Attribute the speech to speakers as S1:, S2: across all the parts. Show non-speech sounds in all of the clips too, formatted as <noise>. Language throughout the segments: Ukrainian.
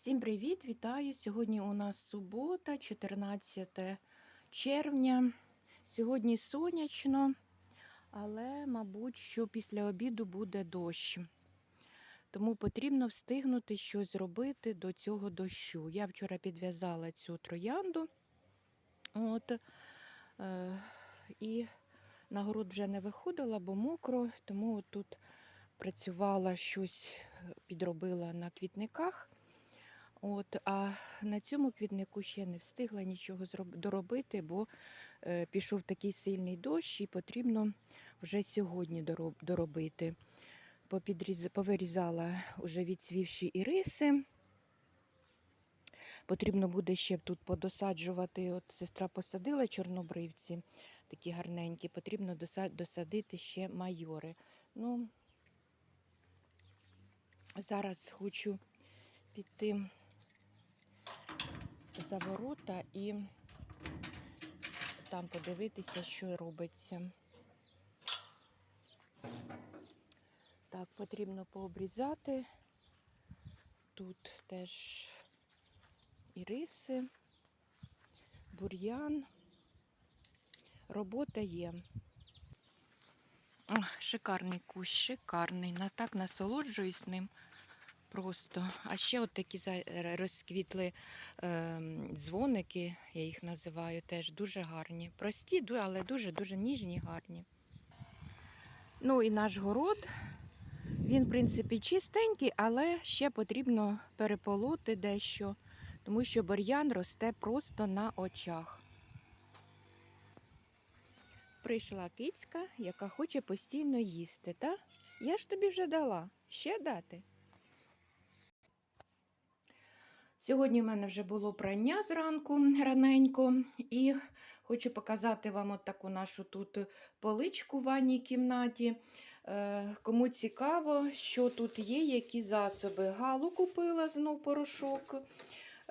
S1: Всім привіт! Вітаю! Сьогодні у нас субота, 14 червня. Сьогодні сонячно, але, мабуть, що після обіду буде дощ. Тому потрібно встигнути щось зробити до цього дощу. Я вчора підв'язала цю троянду. От, е, і на город вже не виходила, бо мокро, тому тут працювала щось, підробила на квітниках. От, а на цьому квітнику ще не встигла нічого доробити, бо е, пішов такий сильний дощ, і потрібно вже сьогодні доробити. Попідріз... Повирізала вже відцвівші іриси. Потрібно буде ще тут подосаджувати. От сестра посадила чорнобривці, такі гарненькі. Потрібно доса- досадити ще майори. Ну, зараз хочу піти за ворота і там подивитися, що робиться. Так, потрібно пообрізати. Тут теж іриси, бур'ян. Робота є. Ах, шикарний кущ, шикарний. Так насолоджуюсь ним. Просто. А ще от такі розквітли е, дзвоники, я їх називаю, теж дуже гарні. Прості, але дуже-дуже ніжні, гарні. Ну і наш город, він, в принципі, чистенький, але ще потрібно переполоти дещо, тому що бур'ян росте просто на очах. Прийшла кицька, яка хоче постійно їсти, та? Я ж тобі вже дала. Ще дати. Сьогодні в мене вже було прання зранку раненько, і хочу показати вам от таку нашу тут поличку в ванній кімнаті. Е, Кому цікаво, що тут є, які засоби. Галу купила знов порошок.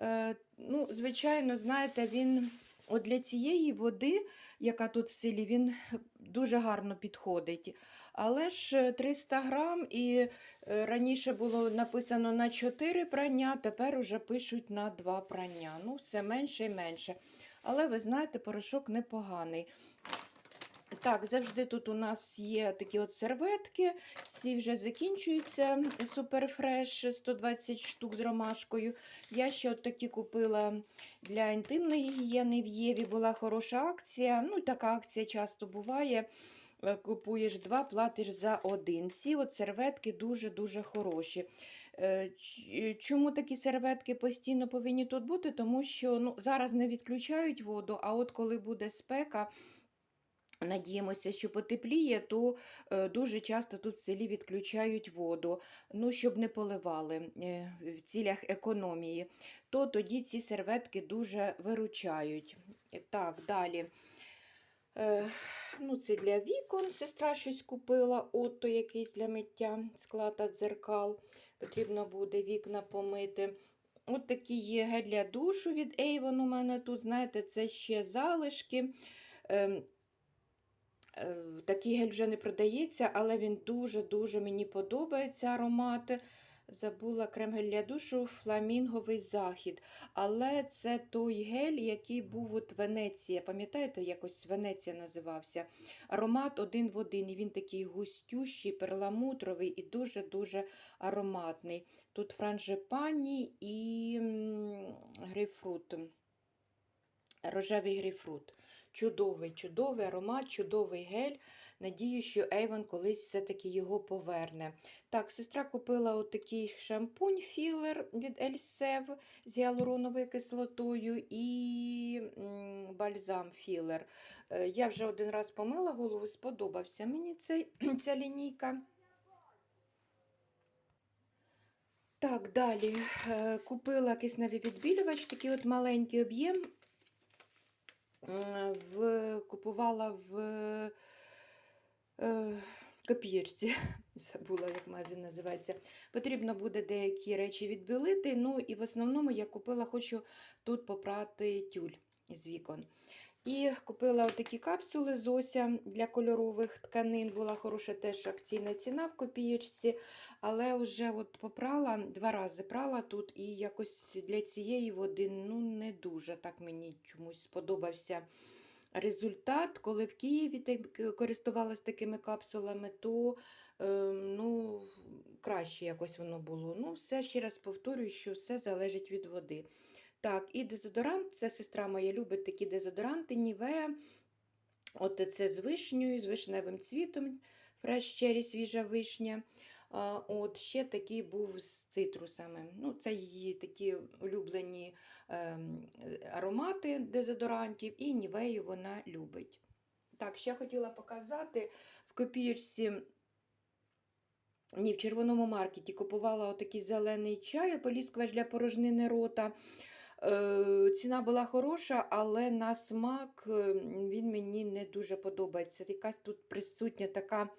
S1: Е, Ну, Звичайно, знаєте, він от для цієї води, яка тут в селі, він дуже гарно підходить. Але ж 300 грам і Е, Раніше було написано на 4 прання, тепер уже пишуть на 2 прання. Ну, все менше і менше. Але ви знаєте, порошок непоганий. Так, завжди тут у нас є такі от серветки. Ці вже закінчуються суперфреш 120 штук з ромашкою. Я ще от такі купила для інтимної гігієни в Єві. Була хороша акція. Ну, така акція часто буває. Е, Купуєш два, платиш за один. Ці от серветки дуже-дуже хороші. Е, Чому такі серветки постійно повинні тут бути? Тому що ну, зараз не відключають воду, а от коли буде спека, Надіємося, що потепліє, то е, дуже часто тут в селі відключають воду, ну, щоб не поливали е, в цілях економії, то тоді ці серветки дуже виручають. Так, далі. Е, ну, це для вікон. Сестра щось купила, ото якийсь для миття скла та дзеркал. Потрібно буде вікна помити. От такі є гель для душу від Avon у мене тут, знаєте, це ще залишки. Такий гель вже не продається, але він дуже-дуже мені подобається аромат. Забула крем гель для душу фламінговий захід. Але це той гель, який був от Венеція. Пам'ятаєте, якось Венеція називався? Аромат один в один. І він такий густющий, перламутровий і дуже-дуже ароматний. Тут франжипані і грейпфрут. Рожевий грейпфрут. Чудовий, чудовий аромат, чудовий гель. Надію, що Ейвон колись все-таки його поверне. Так, сестра купила отакий шампунь філер від Ельсев з гіалуроновою кислотою і бальзам філер. Е, Я вже один раз помила голову, сподобався мені цей, ця лінійка. Так, далі е, купила кисневий відбілювач, такий от маленький об'єм. В, купувала в е, копірці. <laughs> Забула, як магазин називається. Потрібно буде деякі речі відбілити. Ну і в основному я купила, хочу тут попрати тюль з вікон. І купила отакі капсули Зося для кольорових тканин. Була хороша теж акційна ціна в копієчці. Але вже от попрала два рази прала тут, і якось для цієї води ну, не дуже так мені чомусь сподобався результат. Коли в Києві користувалась такими капсулами, то е, ну, краще якось воно було. Ну, все ще раз повторюю, що все залежить від води. Так, і дезодорант, це сестра моя любить такі дезодоранти, Нівея. От це з вишнею, з вишневим цвітом, фреш черрі, свіжа вишня. От ще такий був з цитрусами. Ну, це її такі улюблені ем, аромати дезодорантів, і нівею вона любить. Так, ще хотіла показати в копієчці. Ні, в червоному маркеті купувала отакий зелений чай, ополіскувач для порожнини рота. Е, ціна була хороша, але на смак е, він мені не дуже подобається. Якась тут присутня така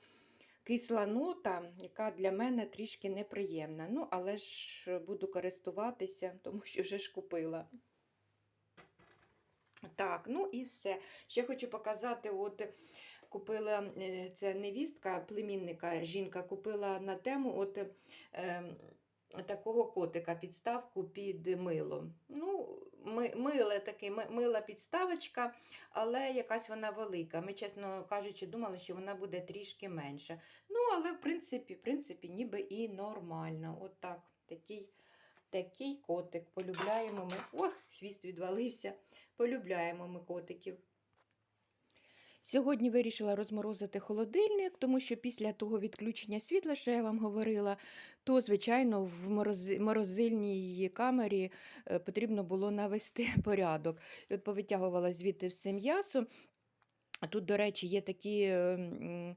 S1: кисла нота, яка для мене трішки неприємна. Ну, але ж буду користуватися, <laughs> тому що вже ж купила. Так, ну і все. Ще хочу показати, от купила це невістка, племінника, жінка купила на тему от, е, такого котика, підставку під мило. Ну, ми, миле таке, ми- мила підставочка, але якась вона велика. Ми, чесно кажучи, думали, що вона буде трішки менша. Ну, але в принципі, в принципі, ніби і нормально. От так, такий, такий котик. Полюбляємо ми. Ох, хвіст відвалився. Полюбляємо ми котиків. Сьогодні вирішила розморозити холодильник, тому що після того відключення світла, що я вам говорила, то, звичайно, в морози- морозильній камері е, потрібно було навести <laughs> порядок. І от повитягувала звідти все м'ясо. Тут, до речі, є такі е, м, е,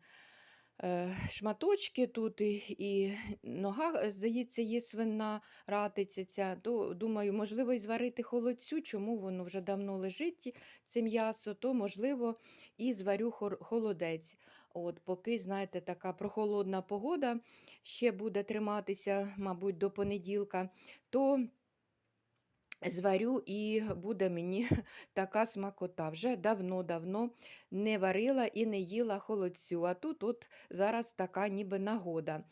S1: шматочки тут і, і нога, е, здається, є свина ратиця. Ця. То, думаю, можливо, і зварити холодцю, чому воно вже давно лежить, це м'ясо, то, можливо, і зварю холодець. От, поки, знаєте, така прохолодна погода ще буде триматися, мабуть, до понеділка, то зварю і буде мені <laughs> така смакота. Вже давно-давно не варила і не їла холодцю, а тут от зараз така ніби нагода.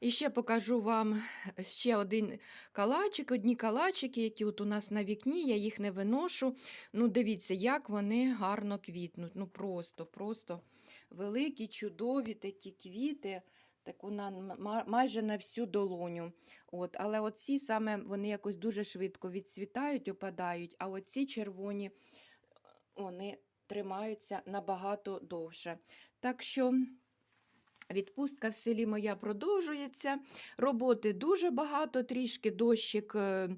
S1: І ще покажу вам <laughs> ще один калачик, одні калачики, які от у нас на вікні, я їх не виношу. Ну, дивіться, як вони гарно квітнуть. Ну, просто, просто великі, чудові такі квіти, таку на, майже на всю долоню. От, але оці саме вони якось дуже швидко відцвітають, опадають, а оці червоні вони тримаються набагато довше. Так що відпустка в селі моя продовжується. Роботи дуже багато, трішки дощик е,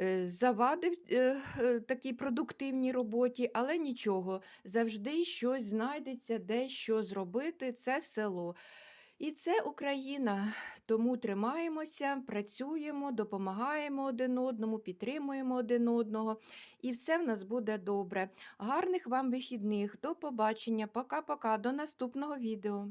S1: е, завадив е, е, такій продуктивній роботі, але нічого, завжди щось знайдеться, де що зробити. Це село. І це Україна, тому тримаємося, працюємо, допомагаємо один одному, підтримуємо один одного, і все в нас буде добре. Гарних вам вихідних, до побачення, пока-пока, до наступного відео.